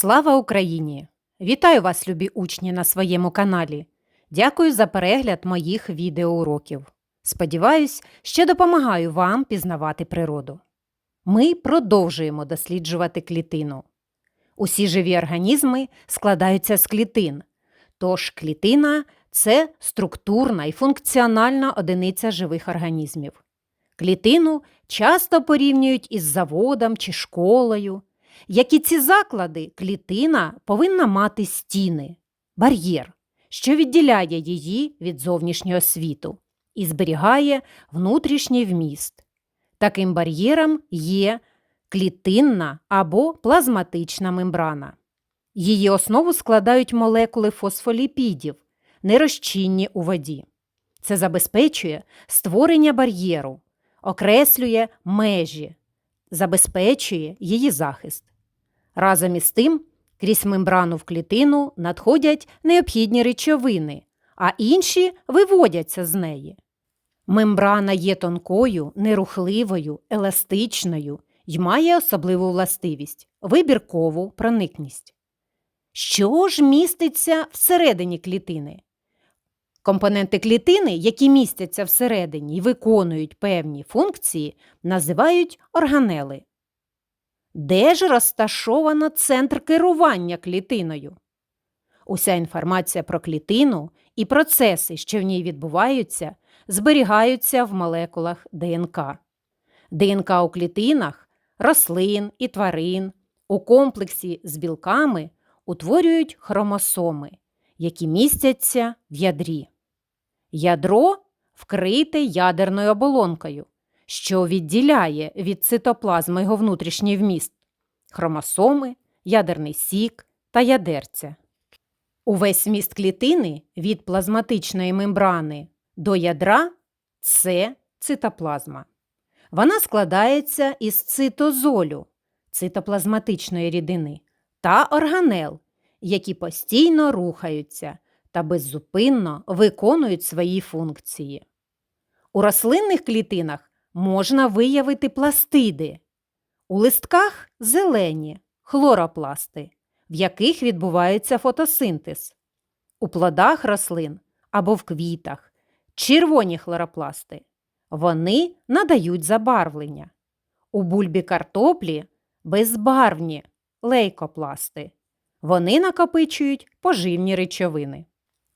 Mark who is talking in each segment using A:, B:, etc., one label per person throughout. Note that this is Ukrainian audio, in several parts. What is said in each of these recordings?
A: Слава Україні! Вітаю вас, любі учні, на своєму каналі. Дякую за перегляд моїх відеоуроків. Сподіваюсь, що допомагаю вам пізнавати природу. Ми продовжуємо досліджувати клітину. Усі живі організми складаються з клітин, тож клітина це структурна і функціональна одиниця живих організмів. Клітину часто порівнюють із заводом чи школою. Як і ці заклади, клітина повинна мати стіни, бар'єр, що відділяє її від зовнішнього світу і зберігає внутрішній вміст. Таким бар'єром є клітинна або плазматична мембрана. Її основу складають молекули фосфоліпідів, нерозчинні у воді. Це забезпечує створення бар'єру, окреслює межі, забезпечує її захист. Разом із тим, крізь мембрану в клітину надходять необхідні речовини, а інші виводяться з неї. Мембрана є тонкою, нерухливою, еластичною і має особливу властивість вибіркову проникність. Що ж міститься всередині клітини? Компоненти клітини, які містяться всередині і виконують певні функції, називають органели. Де ж розташовано центр керування клітиною? Уся інформація про клітину і процеси, що в ній відбуваються, зберігаються в молекулах ДНК. ДНК у клітинах, рослин і тварин у комплексі з білками утворюють хромосоми, які містяться в ядрі. Ядро вкрите ядерною оболонкою, що відділяє від цитоплазми його внутрішній вміст хромосоми, ядерний сік та ядерця. Увесь вміст клітини від плазматичної мембрани до ядра це цитоплазма. Вона складається із цитозолю, цитоплазматичної рідини, та органел, які постійно рухаються та беззупинно виконують свої функції. У рослинних клітинах можна виявити пластиди, у листках зелені хлоропласти, в яких відбувається фотосинтез, у плодах рослин або в квітах червоні хлоропласти. Вони надають забарвлення. У бульбі картоплі безбарвні лейкопласти. Вони накопичують поживні речовини.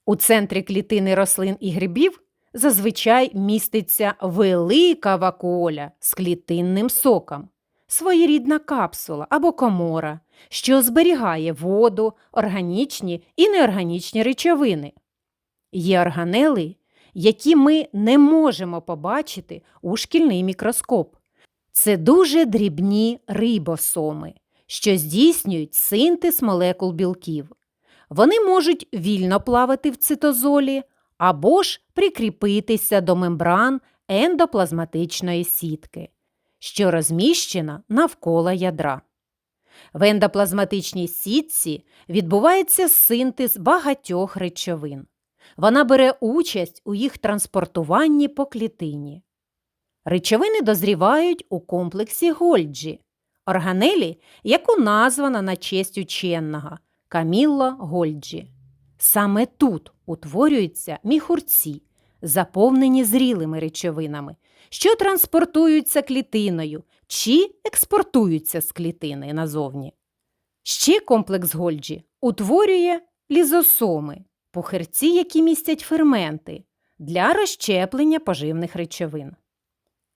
A: У центрі клітини рослин і грибів зазвичай міститься велика вакуоля з клітинним соком, своєрідна капсула або комора, що зберігає воду, органічні і неорганічні речовини. Є органели, які ми не можемо побачити у шкільний мікроскоп. Це дуже дрібні рибосоми, що здійснюють синтез молекул білків. Вони можуть вільно плавати в цитозолі або ж прикріпитися до мембран ендоплазматичної сітки, що розміщена навколо ядра. В ендоплазматичній сітці відбувається синтез багатьох речовин. Вона бере участь у їх транспортуванні по клітині. Речовини дозрівають у комплексі Гольджі, органелі, яку названо на честь ученого Камілло Гольджі. Саме тут утворюються міхурці, заповнені зрілими речовинами, що транспортуються клітиною чи експортуються з клітини назовні. Ще комплекс Гольджі утворює лізосоми, пухирці, які містять ферменти для розщеплення поживних речовин.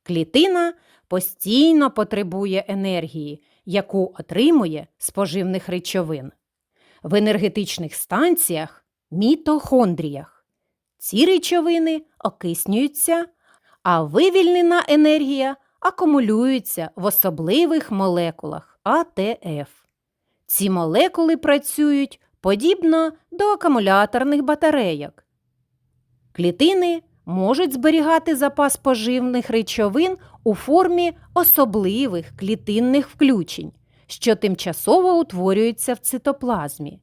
A: Клітина постійно потребує енергії, яку отримує з поживних речовин. В енергетичних станціях мітохондріях. Ці речовини окиснюються, а вивільнена енергія акумулюється в особливих молекулах АТФ. Ці молекули працюють подібно до акумуляторних батарейок. Клітини можуть зберігати запас поживних речовин у формі особливих клітинних включень, що тимчасово утворюються в цитоплазмі,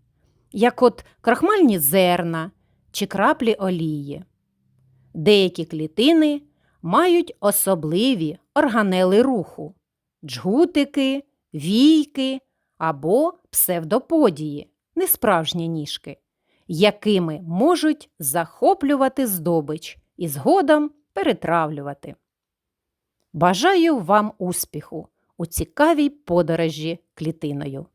A: як от крахмальні зерна чи краплі олії. Деякі клітини мають особливі органели руху джгутики, війки або псевдоподії, несправжні ніжки, якими можуть захоплювати здобич і згодом перетравлювати. Бажаю вам успіху у цікавій подорожі клітиною.